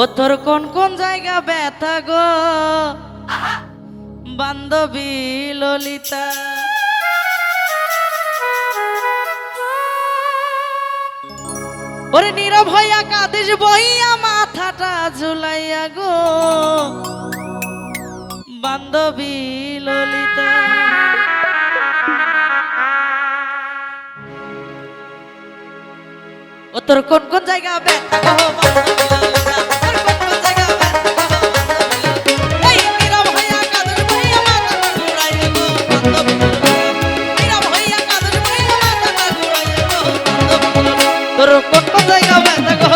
ও তোর কোন কোন জায়গা ব্যথা গো? বান্ধবী ললিতা। ওরে নীরব হইয়া কাঁদিস বইয়া মাথাটা ঝুলাইয়া গো। বান্ধবী ললিতা। ও তোর কোন কোন জায়গা ব্যথা গো তোর কোন জায়গা ব্যথা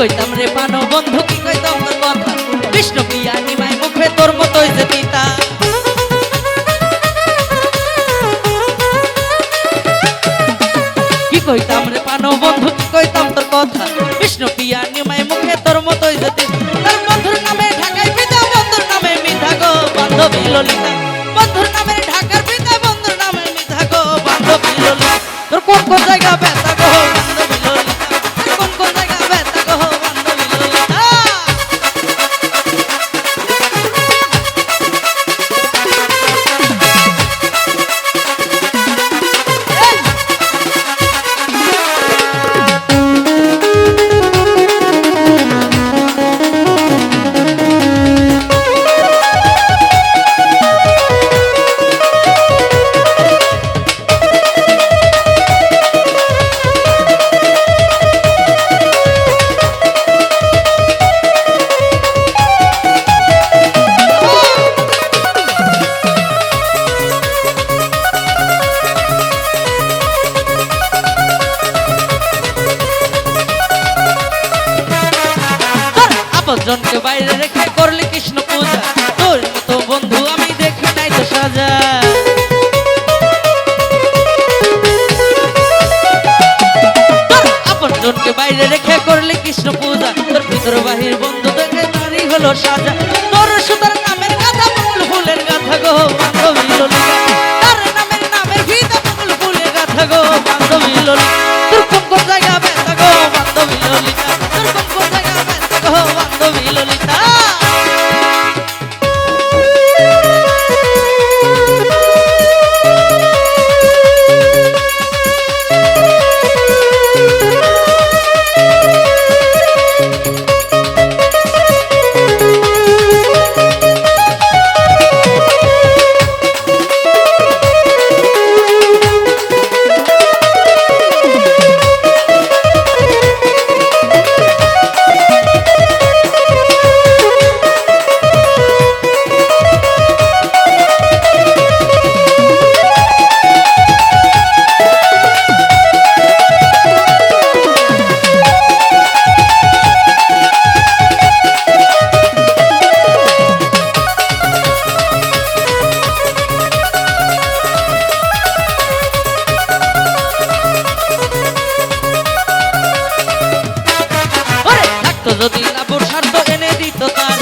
কইতাম রে পানো বন্ধু, কি কইতাম তোর কথা? বিষ্ণু প্রিয়া নিমাই মুখে তোর মতোই যে পিতা। কি কইতাম রে পানো বন্ধু, কি কইতাম তোর কথা? বিষ্ণু প্রিয়া নিমাই মুখে তোর মতোই যে পিতা। তোর বন্ধুর নামে ঢাকায় পিতা, বন্ধুর নামে মিঠা গো, বান্ধবী ললিতা। বন্ধুর আপনজনকে বাইরে রেখে করলি কৃষ্ণ পূজা। তোর মতো বন্ধু আমি দেখি নাই তো সাজা। আপন জনকে বাইরে রেখে করলি কৃষ্ণ পূজা। তোর ভিতর বাহির বন্ধু দেখে তারই হলো সাজা। তোর সুতার নামের বকুল ফুলের গাথা গো। এনে দিত তারে তারে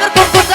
Terkumpul